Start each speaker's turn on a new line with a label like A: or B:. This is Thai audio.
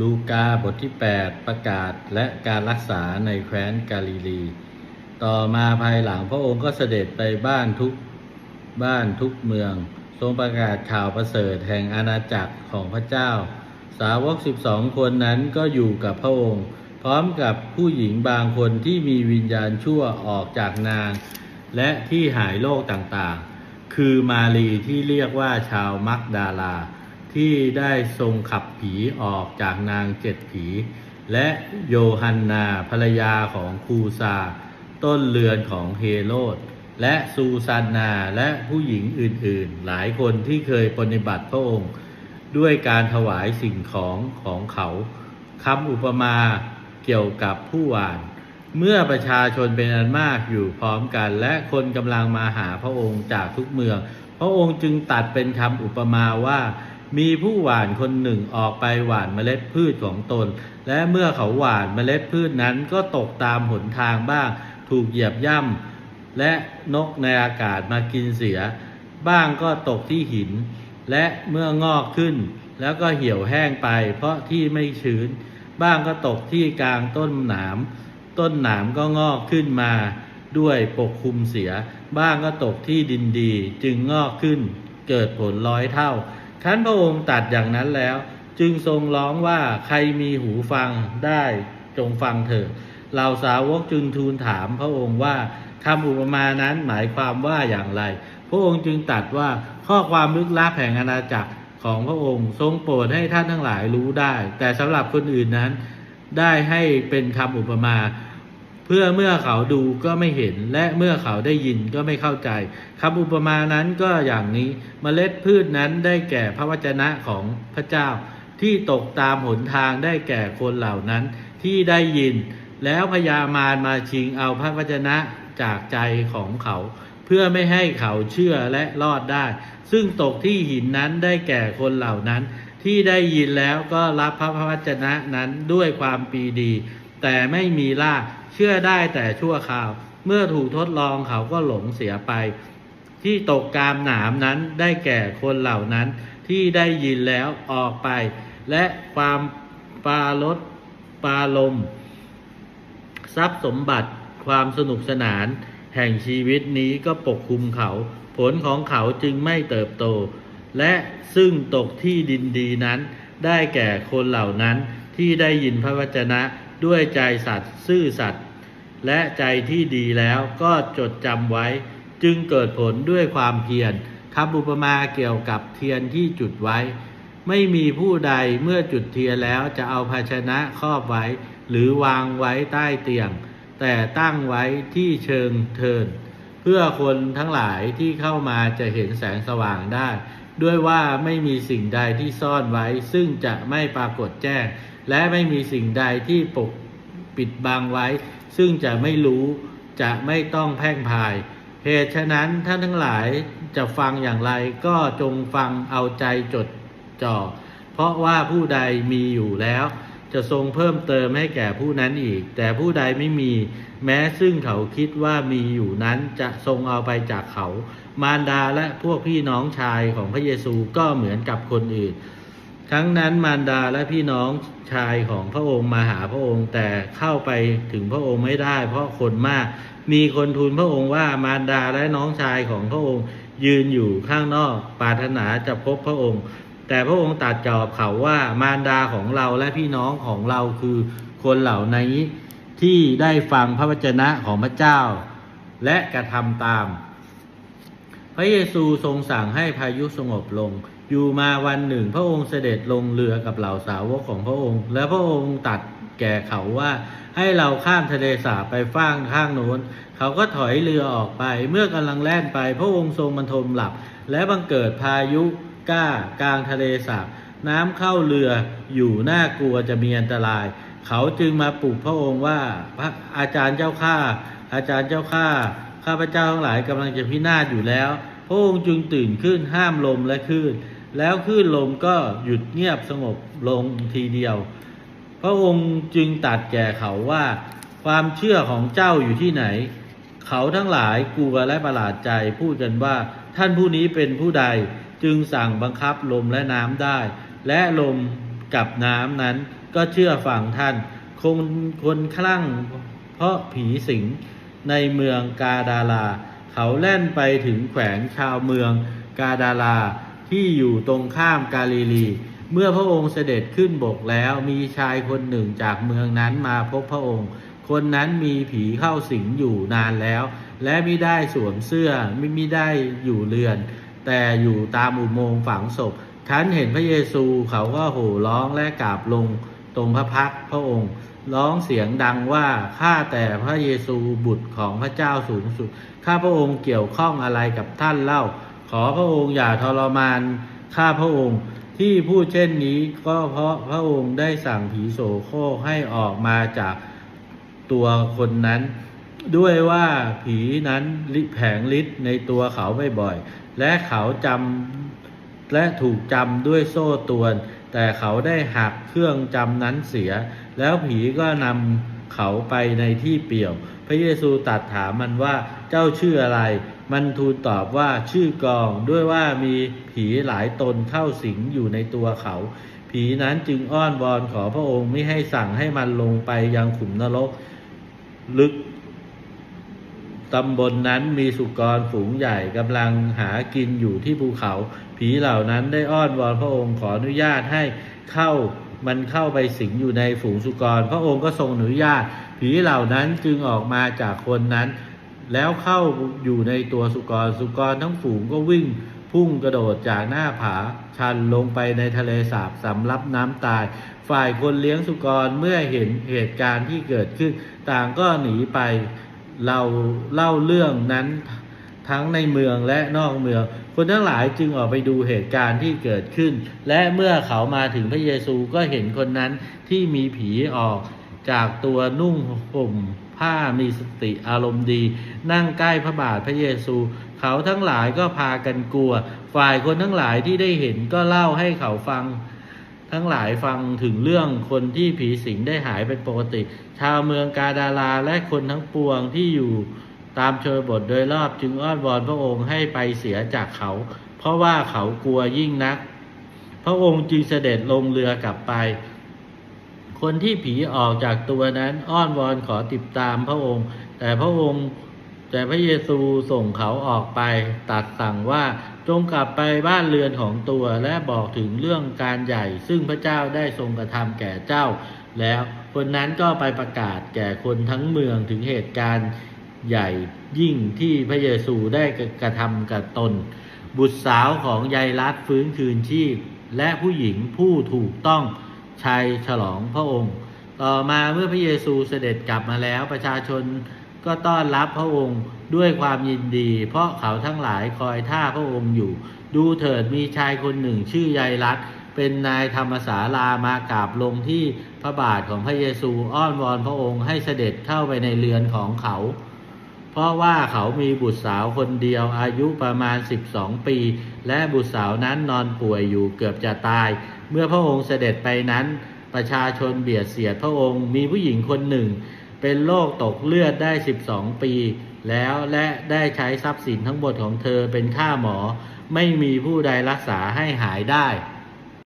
A: ลูกาบทที่ 8 ประกาศและการรักษาในแคว้นกาลิลี ต่อมาภายหลังพระองค์ก็เสด็จไปบ้านทุกบ้านทุกเมือง ทรงประกาศข่าวประเสริฐแห่งอาณาจักรของพระเจ้า สาวก 12 คนนั้นก็อยู่กับพระองค์ พร้อมกับผู้หญิงบางคนที่มีวิญญาณชั่วออกจากนาง และที่หายโรคต่างๆ คือมารีที่เรียกว่าชาวมักดาลา ที่ได้ทรงขับผีออกจากนางเจ็ดผี และโยฮันนาภรรยาของคูซา ต้นเรือนของเฮโรดและซูซานนาและผู้หญิงอื่นๆ หลายคนที่เคยปฏิบัติพระองค์ ด้วยการถวายสิ่งของของเขาคำอุปมาเกี่ยวกับผู้หวาน เมื่อประชาชนเป็นอันมากอยู่พร้อมกัน และคนกำลังมาหาพระองค์จากทุกเมือง พระองค์จึงตัดเป็นคำอุปมาว่า มีผู้หว่านคนหนึ่งออกไปหว่านเมล็ดพืชของตน และเมื่อเขาหว่านเมล็ดพืชนั้นก็ตกตามหนทางบ้าง ถูกเหยียบย่ำและนกในอากาศมากินเสีย บ้างก็ตกที่หิน และเมื่องอกขึ้น แล้วก็เหี่ยวแห้งไป เพราะที่ไม่ชื้น บ้างก็ตกที่กลางต้นหนาม ต้นหนามก็งอกขึ้นมาด้วยปกคลุมเสีย บ้างก็ตกที่ดินดีจึงงอกขึ้น เกิดผลร้อยเท่า ครั้นพระองค์ตัดอย่างนั้นแล้ว จึงทรงร้องว่าใครมีหูฟังได้จงฟังเถิดเหล่าสาวกจึงทูลถามพระองค์ว่าคำอุปมานั้นหมายความว่าอย่างไร พระองค์จึงตรัสว่าข้อความลึกลับแห่งอาณาจักรของพระองค์ทรงโปรดให้ท่านทั้งหลายรู้ได้ แต่สำหรับคนอื่นนั้น ได้ให้เป็นคำอุปมา เพื่อเมื่อเขาดูก็ไม่เห็นและเมื่อเขาได้ยินก็ไม่เข้าใจคำอุปมานั้นก็อย่างนี้เมล็ดพืชนั้นได้แก่พระวจนะของพระเจ้า ที่ตกตามหนทางได้แก่คนเหล่านั้นที่ได้ยิน แล้วพญามารมาชิงเอาพระวจนะจากใจของเขา เพื่อไม่ให้เขาเชื่อและรอดได้ ซึ่งตกที่หินนั้นได้แก่คนเหล่านั้น ที่ได้ยินแล้วก็รับพระวจนะนั้นด้วยความปีดี แต่ไม่มีราก เชื่อได้แต่ชั่วคราว เมื่อถูกทดลองเขาก็หลงเสียไป ที่ตกกามหนามนั้นได้แก่คนเหล่านั้นที่ได้ยินแล้วออกไป และความปาลดปาลม ทรัพย์สมบัติความสนุกสนาน แห่งชีวิตนี้ก็ปกคลุมเขา ผลของเขาจึงไม่เติบโต และซึ่งตกที่ดินดีนั้น ได้แก่คนเหล่านั้นที่ได้ยินพระวจนะด้วยใจสัตย์ซื่อสัตย์ และใจที่ดีแล้วก็จดจำไว้จึงเกิดผลด้วยความเพียรคำอุปมาเกี่ยวกับเทียนที่จุดไว้ ไม่มีผู้ใดเมื่อจุดเทียนแล้วจะเอาภาชนะครอบไว้ หรือวางไว้ใต้เตียง แต่ตั้งไว้ที่เชิงเทิน เพื่อคนทั้งหลายที่เข้ามาจะเห็นแสงสว่างได้ ด้วยว่าไม่มีสิ่งใดที่ซ่อนไว้ ซึ่งจะไม่ปรากฏแจ้ง และไม่มีสิ่งใดที่ปกปิดบังไว้ ซึ่งจะไม่รู้จะไม่ต้องแพ่งพาย เหตุฉะนั้นท่านทั้งหลายจะฟังอย่างไรก็จงฟังเอาใจจดจ่อ เพราะว่าผู้ใดมีอยู่แล้ว จะทรงเพิ่มเติมให้แก่ผู้นั้นอีก แต่ผู้ใดไม่มี แม้ซึ่งเขาคิดว่ามีอยู่นั้นจะทรงเอาไปจากเขา มารดาและพวกพี่น้องชายของพระเยซูก็เหมือนกับคนอื่น ครั้งนั้นมารดาและพี่น้องชายของพระองค์มาหาพระองค์ แต่เข้าไปถึงพระองค์ไม่ได้ เพราะคนมาก มีคนทูลพระองค์ว่ามารดาและน้องชายของพระองค์ยืนอยู่ข้างนอกปรารถนาจะพบพระองค์ แต่พระองค์ตรัสตอบเขาว่ามารดาของเราและพี่น้องของเราคือคนเหล่านี้ที่ได้ฟังพระวจนะของพระเจ้า และกระทำตาม พระเยซูทรงสั่งให้พายุสงบลง อยู่มาวันหนึ่ง พระองค์เสด็จลงเรือกับเหล่าสาวกของพระองค์ และพระองค์ตัดแก่เขาว่า ให้เราข้ามทะเลสาบไปฟ้างข้างโน้น เขาก็ถอยเรือออกไป เมื่อกำลังแล่นไป พระองค์ทรงบรรทมหลับ และบังเกิดพายุก้ากลางทะเลสาบน้ำเข้าเรืออยู่น่ากลัวจะมีอันตราย เขาจึงมาปลุกพระองค์ว่าพระอาจารย์เจ้าข้าอาจารย์เจ้าข้าข้าพเจ้าทั้งหลายกำลังจะพินาศอยู่แล้ว พระองค์จึงตื่นขึ้นห้ามลมและคลื่น แล้วคลื่นลมก็หยุดเงียบสงบลงทีเดียว พระองค์จึงตัดแก่เขาว่า ความเชื่อของเจ้าอยู่ที่ไหน เขาทั้งหลายกลัวและประหลาดใจพูดกันว่า ท่านผู้นี้เป็นผู้ใดจึงสั่งบังคับลมและน้ำได้ และลมกับน้ำนั้นก็เชื่อฟังท่านคนคนคลั่งเพราะผีสิงในเมืองกาดาลา เขาแล่นไปถึงแขวงชาวเมืองกาดาลา ที่อยู่ตรงข้ามกาลิลี เมื่อพระองค์เสด็จขึ้นบกแล้วมีชายคนหนึ่งจากเมืองนั้นมาพบพระองค์ คนนั้นมีผีเข้าสิงอยู่นานแล้ว และไม่ได้สวมเสื้อไม่ไม่ได้อยู่เรือน แต่อยู่ตามอุโมงค์ฝังศพฉันเห็นพระเยซูเขาก็โห่ร้องและกราบลงตรงพระพักพระองค์ ร้องเสียงดังว่าข้าแต่พระเยซูบุตรของพระเจ้าสูงสุดข้าพระองค์เกี่ยวข้องอะไรกับท่านเล่า ขอพระองค์อย่าทรมานข้าพระองค์ที่พูดเช่นนี้ก็เพราะพระองค์ได้สั่งผีโสโครกให้ออกมาจากตัวคนนั้น ด้วยว่าผีนั้นแผงฤทธิ์ในตัวเขาบ่อยๆและเขาจำและถูกจำด้วยโซ่ตวน แต่เขาได้หักเครื่องจำนั้นเสีย แล้วผีก็นำเขาไปในที่เปี่ยว พระเยซูตรัสถามมันว่าเจ้าชื่ออะไร มันทูลตอบว่าชื่อกองด้วยว่ามีผีหลายตนเข้าสิงอยู่ในตัวเขา ผีนั้นจึงอ้อนวอนขอพระองค์ไม่ให้สั่งให้มันลงไปยังขุมนรก ลึกตำบลนนั้นมีสุกรฝูงใหญ่กำลังหากินอยู่ที่ภูเขา ผีเหล่านั้นได้อ้อนวอนพระองค์ขออนุญาตให้เข้ามันเข้าไปสิงอยู่ในฝูงสุกร พระองค์ก็ทรงอนุญาต ผีเหล่านั้นจึงออกมาจากคนนั้น แล้วเข้าอยู่ในตัวสุกรสุกรทั้งฝูงก็วิ่งพุ่งกระโดดจากหน้าผาชันลงไปในทะเลสาบสำลับน้ำตาย ฝ่ายคนเลี้ยงสุกรเมื่อเห็นเหตุการณ์ที่เกิดขึ้น ต่างก็หนีไปเราเล่าเรื่องนั้นทั้งในเมืองและนอกเมือง คนทั้งหลายจึงออกไปดูเหตุการณ์ที่เกิดขึ้น และเมื่อเขามาถึงพระเยซูก็เห็นคนนั้นที่มีผีออกจากตัวนุ่งห่ม ผ้ามีสติอารมณ์ดี นั่งใกล้พระบาทพระเยซู เขาทั้งหลายก็พากันกลัว ฝ่ายคนทั้งหลายที่ได้เห็นก็เล่าให้เขาฟัง ทั้งหลายฟังถึงเรื่องคนที่ผีสิงได้หายเป็นปกติ ชาวเมืองกาดาลาและคนทั้งปวงที่อยู่ตามชนบทโดยรอบจึงอ้อนวอนพระองค์ให้ไปเสียจากเขา เพราะว่าเขากลัวยิ่งนัก พระองค์จึงเสด็จลงเรือกลับไป คนที่ผีออกจากตัวนั้นอ้อนวอนขอติดตามพระองค์ แต่พระองค์แต่พระเยซูส่งเขาออกไป ตัดสั่งว่าจงกลับไปบ้านเรือนของตัวและบอกถึงเรื่องการใหญ่ ซึ่งพระเจ้าได้ทรงกระทำแก่เจ้า แล้วคนนั้นก็ไปประกาศแก่คนทั้งเมืองถึงเหตุการณ์ใหญ่ยิ่งที่พระเยซูได้กระทำกับตน บุตรสาวของยายรัดฟื้นคืนชีพ และผู้หญิงผู้ถูกต้อง ชัยฉลองพระองค์ ต่อมาเมื่อพระเยซูเสด็จกลับมาแล้วประชาชนก็ต้อนรับพระองค์ด้วยความยินดี เพราะเขาทั้งหลายคอยท่าพระองค์อยู่ ดูเถิดมีชายคนหนึ่งชื่อยายรัตเป็นนายธรรมศาลามากราบลงที่พระบาทของพระเยซูอ้อนวอนพระองค์ให้เสด็จเข้าไปในเรือนของเขา เพราะว่าเขามีบุตรสาวคนเดียวอายุประมาณ 12 ปี และบุตรสาวนั้นนอนป่วยอยู่เกือบจะตาย เมื่อพระองค์เสด็จไปนั้นประชาชนเบียดเสียดพระองค์มีผู้หญิงคนหนึ่ง เป็นโรคตกเลือดได้ 12 ปี แล้วและได้ใช้ทรัพย์สินทั้งหมดของเธอเป็นค่าหมอ ไม่มีผู้ใดรักษาให้หายได้